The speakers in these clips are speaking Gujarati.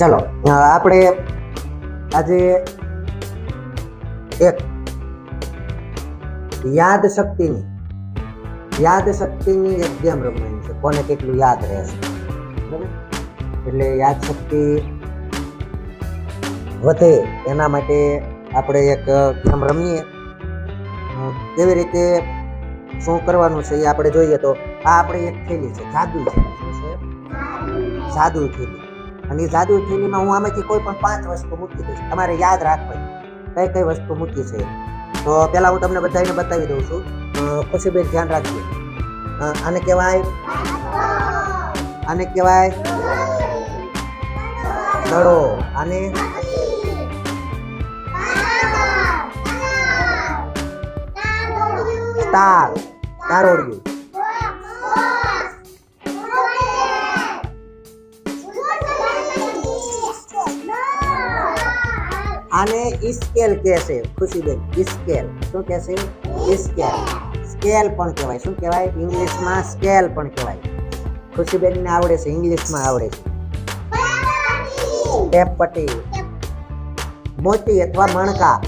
ચાલો આપણે આજે એક યાદ શક્તિની યાદ શક્તિની એક ગેમ રમવાની છે. કોને કેટલું યાદ રહેશે? બરાબર? એટલે યાદ શક્તિ વધે એના માટે આપણે એક ગેમ રમીએ. કેવી રીતે, શું કરવાનું છે એ આપણે જોઈએ તો આ આપણે એક થેલી છે જાદુ છે? શું થેલી. અને જાદુ થેલીમાં હું આમાંથી કોઈ પણ પાંચ વસ્તુ મૂકી દઈશ. તમારે યાદ રાખવાની કઈ કઈ વસ્તુ મૂકી છે તો પહેલાં હું તમને બધાને બતાવી દઉં છું. ખુશીબેન ધ્યાન રાખજો. આને કહેવાય આને કહેવાય દડો. આને તાર. તારોડિયું. આને સ્કેલ કહે છે. ખુશીબેન સ્કેલ શું કહે છે? સ્કેલ સ્કેલ પણ કહેવાય. શું કહેવાય? ઇંગ્લિશમાં સ્કેલ પણ કહેવાય. ખુશીબેનને આવડે છે, ઇંગ્લિશમાં આવડે છે. ટેપ પટ્ટી મોતી અથવા મણકા.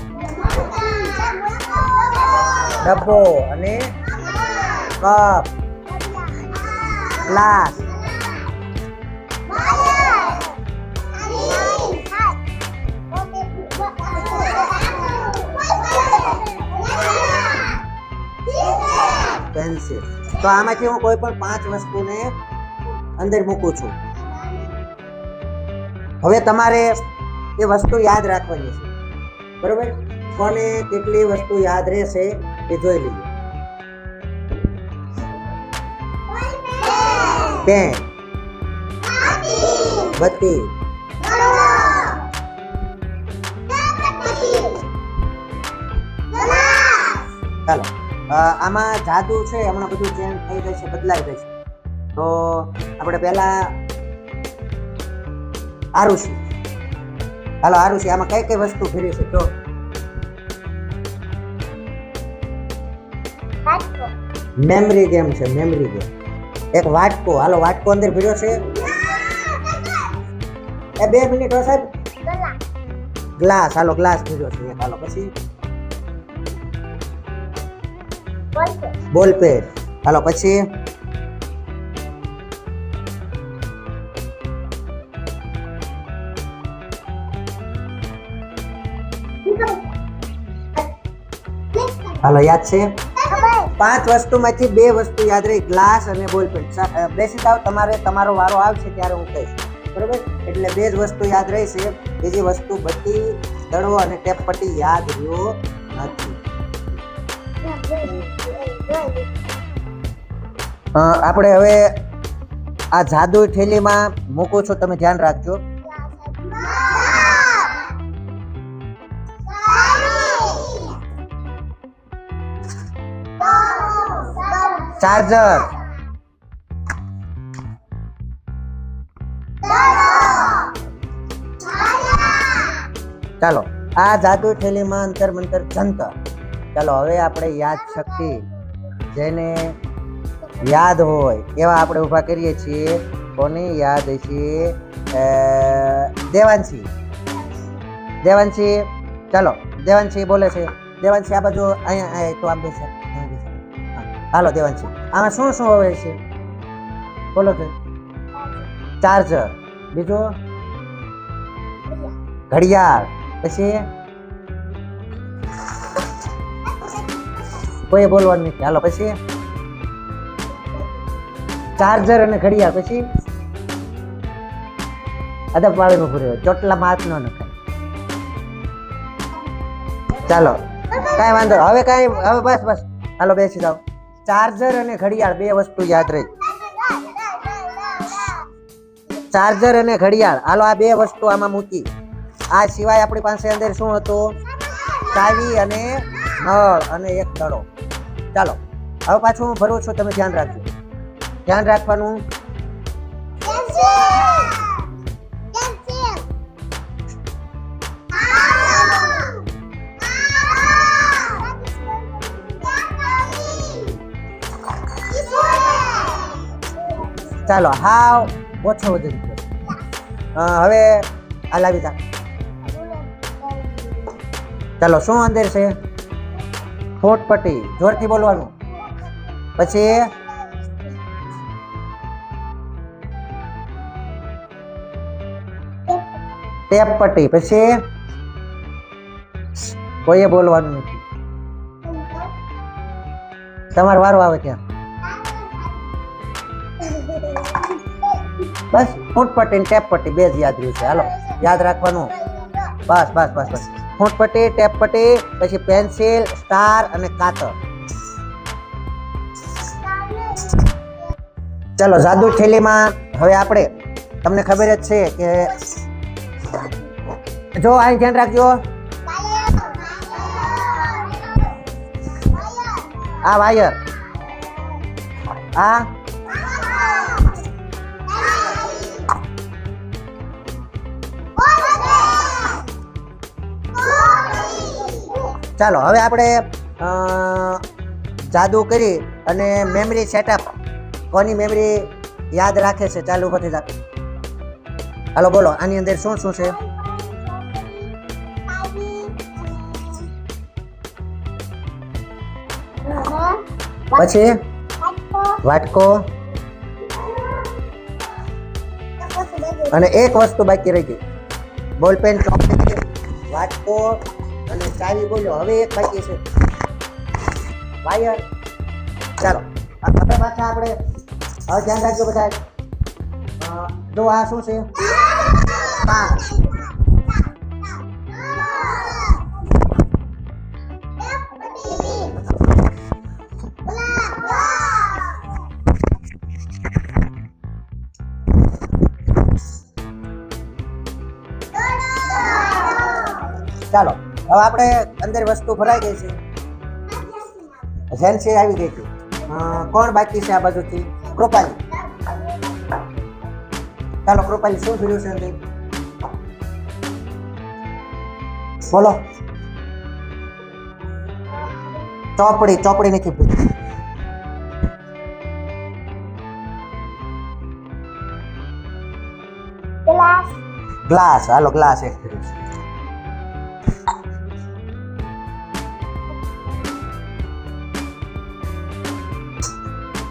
ડબ્બો અને કપ. ગ્લાસ. પેન્સિલ તો આમાંથી હું કોઈ પણ પાંચ વસ્તુને અંદર મૂકું છું. હવે તમારે એ વસ્તુ યાદ રાખવાની છે. બરોબર? કોને કેટલી વસ્તુ યાદ રહેશે એ જોઈ લઈએ. પેન બત્તી. ચાલો. આમાં જાદુ છે હમણાં બધું ચેન્જ થઈ જશે બદલાઈ છે. તો આપણે પહેલા આરુષી. હાલો આરુષી આમાં કઈ કઈ વસ્તુ ફેરી છે જો. મેમરી ગેમ છે મેમરી ગેમ એક વાટકો હાલો વાટકો અંદર ભર્યો છે. એ બે મિનિટ હો સાહેબ. ગ્લાસ હાલો ગ્લાસ ભર્યો છે એક હાલો પછી. બોલ પેન હાલો, પછી? હાલો, યાદ છે? પાંચ વસ્તુમાંથી બે વસ્તુ યાદ રહી, ગ્લાસ અને બોલ પેન બેસી જાવ તમારે, તમારો વારો આવશે ત્યારે હું કહીશ. બરોબર? એટલે બે જ વસ્તુ યાદ રહેશે બીજી વસ્તુ બધી દડો અને ટેપ પટ્ટી યાદ રહ્યો નથી. આપણે હવે આ જાદુ થેલીમાં મૂકું છું, તમે ધ્યાન રાખજો. ચાર્જર. ચાલો, આ જાદુ થેલીમાં અંતર મંતર જંતર. ચાલો, હવે આપણે યાદ શક્તિ જેને યાદ હોય એવા આપણે ઊભા કરીએ છીએ. કોને યાદ છીએ દેવાંશી. દેવાંશી, ચાલો, દેવાંશી બોલે છે. દેવાંશી, આ બાજુ અહીંયા તો આમ બેસે. હાલો, દેવાંશી. આમાં શું શું હોય છે? બોલો કે ચાર્જર. બીજું? ઘડિયાળ. પછી? કોઈ બોલવાનું નથી. હાલો, પછી ચાર્જર અને ઘડિયાળ પછી અદબ વાળીનું ચોટલા ચોટલામાં હાથ ન નખાય. ચાલો, કાંઈ વાંધો. હવે કાંઈ, હવે બસ બસ. હાલો, બેસી જાઓ. ચાર્જર અને ઘડિયાળ, બે વસ્તુ યાદ રહી. ચાર્જર અને ઘડિયાળ. હાલો, આ બે વસ્તુ આમાં મૂકી. આ સિવાય આપણી પાસે અંદર શું હતું? ચાવી અને નળ અને એક દડો ચાલો, હવે પાછું હું ભરું છું, તમે ધ્યાન રાખજો. ધ્યાન રાખવાનું. ચાલો, હાવ ઓછો વજન હવે આ લાવી ચાલો, શું અંદર છે? ફોટ પટ્ટી જોરથી બોલવાનું. પછી ટેપ પટ્ટી પછી કોઈએ બોલવાનું નથી. તમારો વારો આવે ત્યાં બસ, ફૂટપટ્ટી ટેપ પટ્ટી બે જ યાદ રહ્યું છે. હાલો, યાદ રાખવાનું. બસ બસ બસ બસ. ફૂટ પટ્ટી ટેપ પટ્ટી પછી પેન્સિલ, સ્ટાર અને કાતર. ચલો, જાદુ થેલીમાં હવે આપણે, તમને ખબર જ છે કે જો, અહીં ધ્યાન રાખજો. આ વાયર. આ ચાલો, હવે આપણે જાદુ કરી અને મેમરી સેટઅપ કોની મેમરી યાદ રાખે છે, ચાલુ પછી રાખ હાલો, બોલો, આની અંદર શું શું છે? પછી? વાટકો. અને એક વસ્તુ બાકી રહી ગઈ. બોલપેન ચોપ વાટકો ચાવી બોલ્યો હવે એક બાકી છે. વાયર. ચાલો, આ હવે પાછા આપણે, હવે ધ્યાન રાખજો બધા જો આ શું છે? પાંચ. ચાલો. હવે આપણે અંદર વસ્તુ ભરાઈ ગઈ છે. ઝેનસી આવી ગઈ છે. કોણ બાકી છે આ બાજુથી? કૃપાલી. ચાલો કૃપાલી શું થયું છે અંદર? બોલો. ચોપડી ચોપડી નથી ભૂલી. ગ્લાસ. હાલો ગ્લાસ એક છે.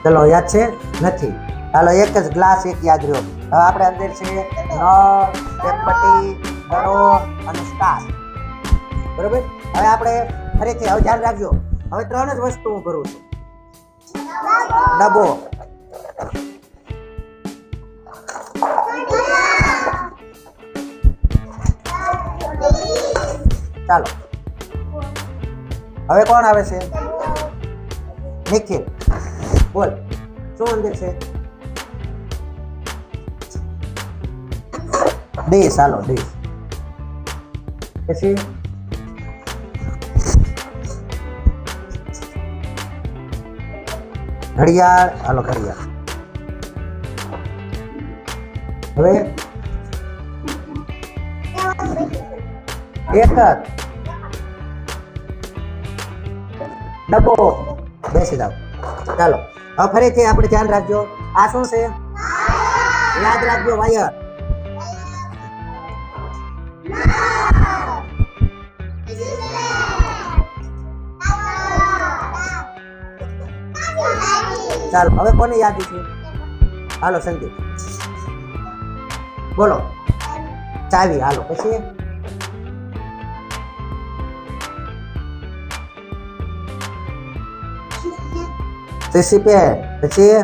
ચલો, યાદ છે? નથી. હાલો એક જ ગ્લાસ એક યાદ રહ્યો. હવે આપણે અંદર છે નળ ચેપટી દડો અને સ્ટાર. બરોબર? હવે આપણે ફરીથી, હવે ધ્યાન રાખજો. હવે ત્રણ જ વસ્તુ હું કરું છું. ડબ્બો. ચાલો. હવે કોણ આવે છે? નિખિલ. બોલ શું અંદર છે ડીશ હાલો ડીશ પછી ઘડિયાળ હાલો ઘડિયાળ હવે એક જ ડબ્બો બેસી જાઓ ચાલો હવે ફરીથી આપણે ધ્યાન રાખજો. આ શું છે? યાદ રાખજો, વાયર. ચાલો, હવે કોને યાદ છે? હાલો, સંદીપ. બોલો. ચાવી, હાલો, પછી? સીસી પે પછી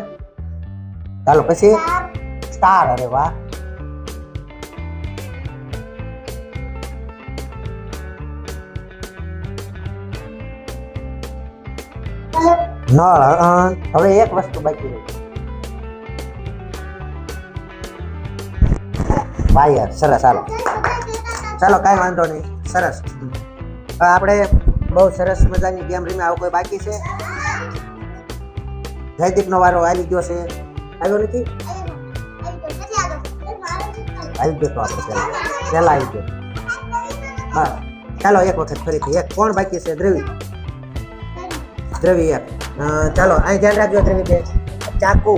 ચાલો પછી સ્ટાર અરે વાહ નળ હવે એક વસ્તુ બાકી રહી વાયર સરસ હાલો ચાલો કાંઈ વાંધો નહીં સરસ આપણે બહુ સરસ મજાની ગેમ રમી આવું કોઈ બાકી છે જયદીપનો વારો આવી ગયો છે આવ્યો નથી આવી ગયો તો આપણે પહેલા આવી ગયો હા ચાલો એક વખત ફરીથી એક કોણ બાકી છે દ્રવી દ્રવી એક ચાલો અહીં ધ્યાન રાખજો દ્રવી કે ચાકુ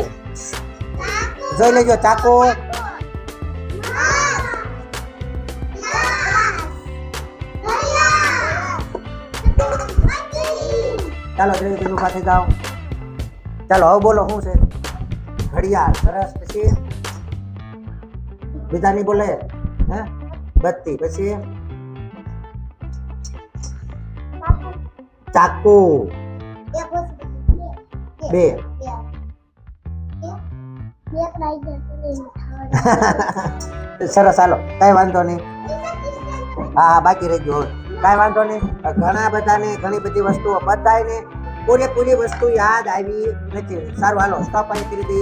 જોઈ લેજો ચાકુ ચાલો દ્રવી તેનું પાસે જાઓ ચાલો, હવે બોલો, શું છે? ઘડિયાળ, સરસ, પછી? બીજા નહીં બોલે, હે? બત્તી, પછી? ચાકુ. બે. સરસ, હાલો, કઈ વાંધો નહીં. હા બાકી રહી ગયું કાંઈ વાંધો નહીં. ઘણા બધાને ઘણી બધી વસ્તુઓ બધાને પૂરેપૂરી વસ્તુ યાદ આવી નથી. સારું હાલો સ્ટોપ અહીં કરી દઈએ.